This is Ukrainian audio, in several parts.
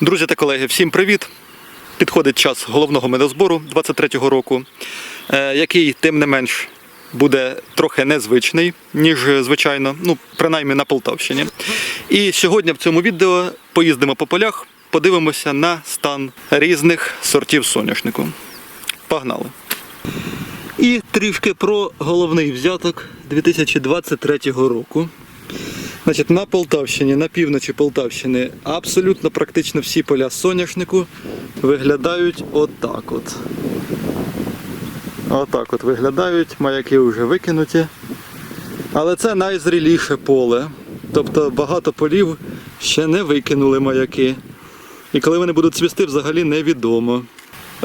Друзі та колеги, всім привіт! Підходить час головного медозбору 23-го року, е, який, тим не менш, буде трохи незвичний, ніж звичайно, ну, принаймні на Полтавщині. І сьогодні в цьому відео поїздимо по полях, подивимося на стан різних сортів соняшнику. Погнали! І трішки про головний взяток 2023 року. Значить, на Полтавщині, на півночі Полтавщини, абсолютно практично всі поля соняшнику виглядають отак от. Отак от виглядають, маяки вже викинуті. Але це найзріліше поле. Тобто багато полів ще не викинули маяки. І коли вони будуть цвісти, взагалі невідомо.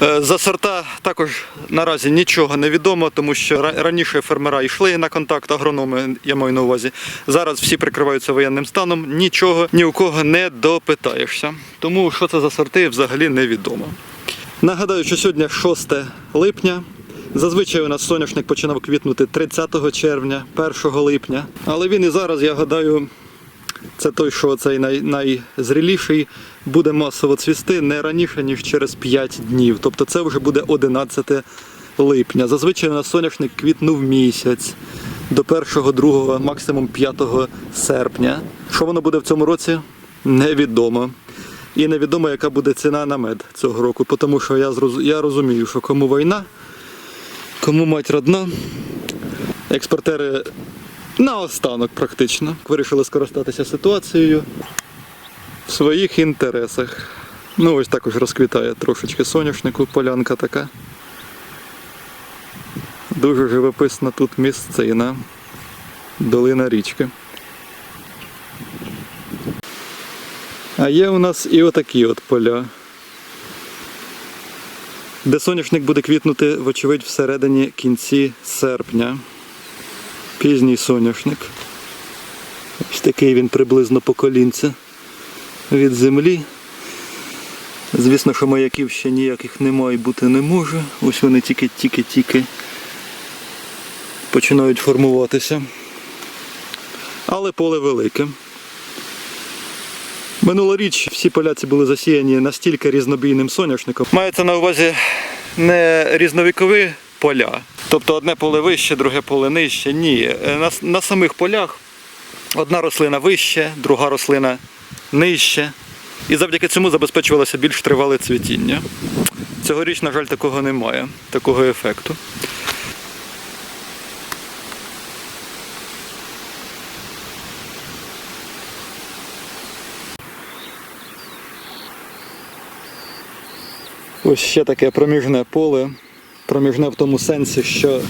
Е, За сорта також наразі нічого не відомо, тому що раніше фермера йшли на контакт, агрономи, я маю на увазі. Зараз всі прикриваються воєнним станом, нічого ні у кого не допитаєшся. Тому що це за сорти взагалі невідомо. Нагадаю, що сьогодні 6 липня. Зазвичай у нас соняшник починав квітнути 30 червня, 1 липня. Але він і зараз, я гадаю, це той, що цей най, найзріліший буде масово цвісти не раніше, ніж через 5 днів. Тобто це вже буде 11 липня. Зазвичай у нас соняшник квітнув місяць до 1, 2, максимум 5 серпня. Що воно буде в цьому році, невідомо. І невідомо, яка буде ціна на мед цього року, тому що я, я розумію, що кому війна, кому мать родна, експортери наостанок практично вирішили скористатися ситуацією в своїх інтересах. Ну ось також розквітає трошечки соняшнику, полянка така. Дуже живописна тут місцина, долина річки. А є у нас і отакі от поля, де соняшник буде квітнути, вочевидь, всередині кінці серпня. Пізній соняшник. Ось такий він приблизно по колінце від землі. Звісно, що маяків ще ніяких немає бути не може. Ось вони тільки-тільки-тільки починають формуватися. Але поле велике. Минулоріч всі поляці були засіяні настільки різнобійним соняшником. Мається на увазі не різновікові поля. Тобто одне поле вище, друге поле нижче. Ні. Е, На, на самих полях одна рослина вище, друга рослина нижче. І завдяки цьому забезпечувалося більш тривале цвітіння. Цьогоріч, на жаль, такого немає, такого ефекту. Ось ще таке проміжне поле. Проміжне в тому сенсі, що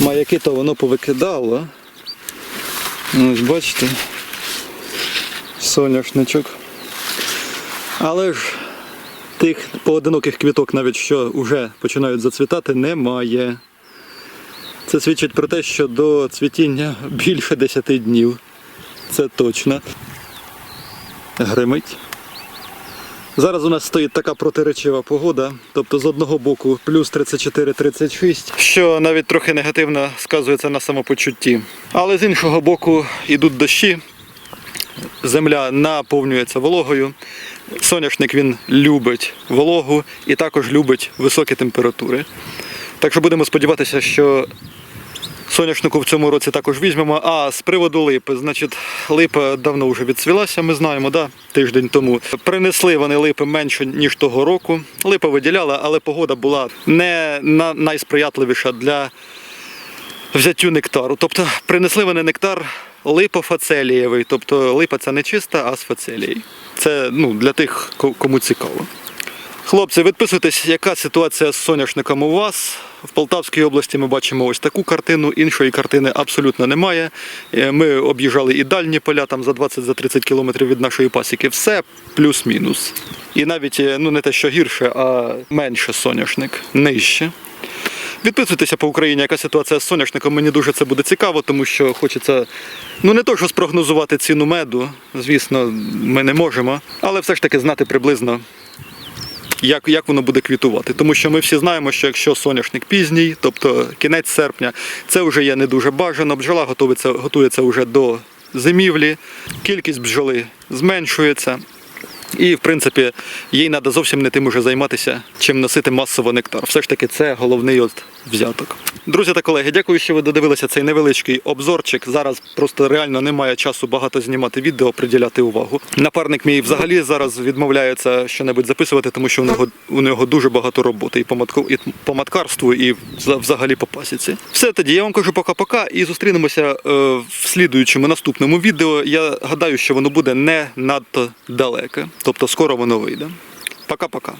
маяки то воно повикидало. Ось бачите. Соняшничок. Але ж тих поодиноких квіток, навіть що вже починають зацвітати, немає. Це свідчить про те, що до цвітіння більше 10 днів. Це точно. Гримить. Зараз у нас стоїть така протиречива погода, тобто з одного боку плюс 34-36, що навіть трохи негативно сказується на самопочутті. Але з іншого боку йдуть дощі, земля наповнюється вологою. Соняшник він любить вологу і також любить високі температури. Так що будемо сподіватися, що соняшнику в цьому році також візьмемо. А з приводу липи, значить, липа давно вже відцвілася, ми знаємо, да? тиждень тому. Принесли вони липи менше, ніж того року. Липа виділяла, але погода була не найсприятливіша для взяттю нектару. Тобто принесли вони нектар липофацелієвий. Тобто липа це не чиста, а з фацелією. Це ну, для тих, кому цікаво. Хлопці, відписуйтесь, яка ситуація з соняшником у вас. В Полтавській області ми бачимо ось таку картину, іншої картини абсолютно немає. Е, Ми об'їжджали і дальні поля, там за 20-30 кілометрів від нашої пасіки. Все плюс-мінус. І навіть е, ну, не те, що гірше, а менше соняшник, нижче. Відписуйтеся по Україні, яка ситуація з соняшником. Мені дуже це буде цікаво, тому що хочеться ну не то, що спрогнозувати ціну меду. Звісно, ми не можемо, але все ж таки знати приблизно, як, як воно буде квітувати. Тому що ми всі знаємо, що якщо соняшник пізній, тобто кінець серпня, це вже є не дуже бажано. Бджола готується, готується вже до зимівлі, кількість бджоли зменшується. І, в принципі, їй треба зовсім не тим уже займатися, чим носити масово нектар. Все ж таки, це головний от взяток. Друзі та колеги, дякую, що ви додивилися цей невеличкий обзорчик. Зараз просто реально немає часу багато знімати відео, приділяти увагу. Напарник мій взагалі зараз відмовляється щонебудь записувати, тому що у нього у нього дуже багато роботи і по матку, і по маткарству, і взагалі по пасіці. Все тоді, я вам кажу пока-пока і зустрінемося е, в слідуючому наступному відео. Я гадаю, що воно буде не надто далеке, тобто скоро воно вийде. Пока-пока.